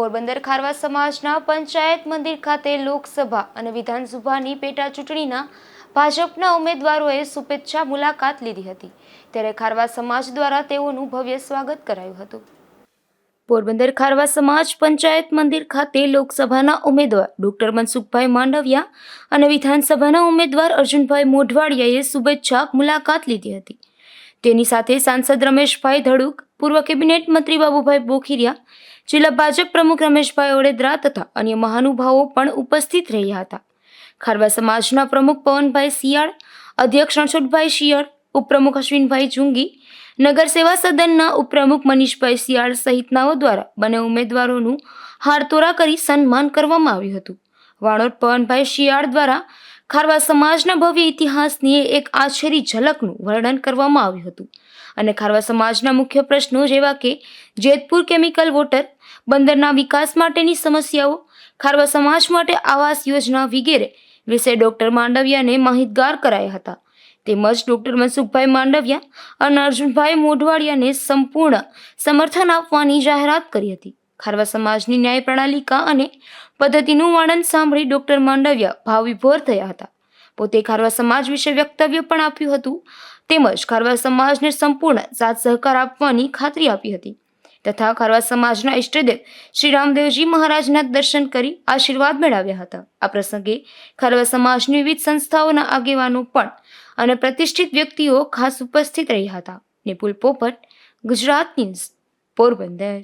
પોરબંદર ખારવા સમાજના પંચાયત મંદિર ખાતે લોકસભા અને વિધાનસભાની પેટા ચૂંટણીના ભાજપના ઉમેદવારોએ શુભેચ્છા મુલાકાત લીધી હતી. ત્યારે ખારવા સમાજ દ્વારા તેઓનું ભવ્ય સ્વાગત કરાયું હતું. પોરબંદર ખારવા સમાજ પંચાયત મંદિર ખાતે લોકસભાના ઉમેદવાર ડોક્ટર મનસુખભાઈ માંડવિયા અને વિધાનસભાના ઉમેદવાર અર્જુનભાઈ મોઢવાડિયાએ શુભેચ્છા મુલાકાત લીધી હતી. તેની સાથે સાંસદ રમેશભાઈ ધડુક, પૂર્વ કેબિનેટ મંત્રી બાબુભાઈ બોખીરિયા જિલ્લા ભાજપ પ્રમુખ રમેશભાઈ ઓડેદરા તથા અન્ય મહાનુભાવો પણ ઉપસ્થિત રહ્યા હતા. ખારવા સમાજના પ્રમુખ પવનભાઈ શિયાળ, અધ્યક્ષ રણછોડભાઈ શિયાળ, ઉપપ્રમુખ અશ્વિનભાઈ જુંગી નગર સેવા સદનના ઉપપ્રમુખ મનીષભાઈ શિયાળ સહિતનાઓ દ્વારા બંને ઉમેદવારોનું હારતોરા કરી સન્માન કરવામાં આવ્યું હતું. વાણોટ પવનભાઈ શિયાળ દ્વારા ખારવા સમાજના ભવ્ય ઇતિહાસની એક આશ્ચર્ય ઝલકનું વર્ણન કરવામાં આવ્યું હતું. અને ખારવા સમાજના મુખ્ય પ્રશ્નો જેવા કે, જેતપુર કેમિકલ વોટર, બંદરના વિકાસ માટેની સમસ્યાઓ, ખારવા સમાજ માટે આવાસ યોજના વગેરે વિશે ડૉક્ટર માંડવિયાને માહિતગાર કરાયા હતા. તેમજ ડૉક્ટર મનસુખભાઈ માંડવિયા અને અર્જુનભાઈ મોઢવાડિયાને સંપૂર્ણ સમર્થન આપવાની જાહેરાત કરી હતી. ખારવા સમાજની ન્યાય પ્રણાલિકા અને પદ્ધતિનું વર્ણન સાંભળી ડોક્ટર માંડવિયા ભાવવિભોર થયા હતા. પોતે ખારવા સમાજ વિશે વક્તવ્ય પણ આપ્યું હતું. તેમજ ખારવા સમાજને સંપૂર્ણ સાથ સહકાર આપવાની ખાતરી આપી હતી. તથા ખારવા સમાજના ઇષ્ટદેવ શ્રી રામદેવજી મહારાજના દર્શન કરી આશીર્વાદ મેળવ્યા હતા. આ પ્રસંગે ખારવા સમાજની વિવિધ સંસ્થાઓના આગેવાનો પણ અને પ્રતિષ્ઠિત વ્યક્તિઓ ખાસ ઉપસ્થિત રહ્યા હતા. નિપુલ પોપટ, ગુજરાત ન્યૂઝ, પોરબંદર.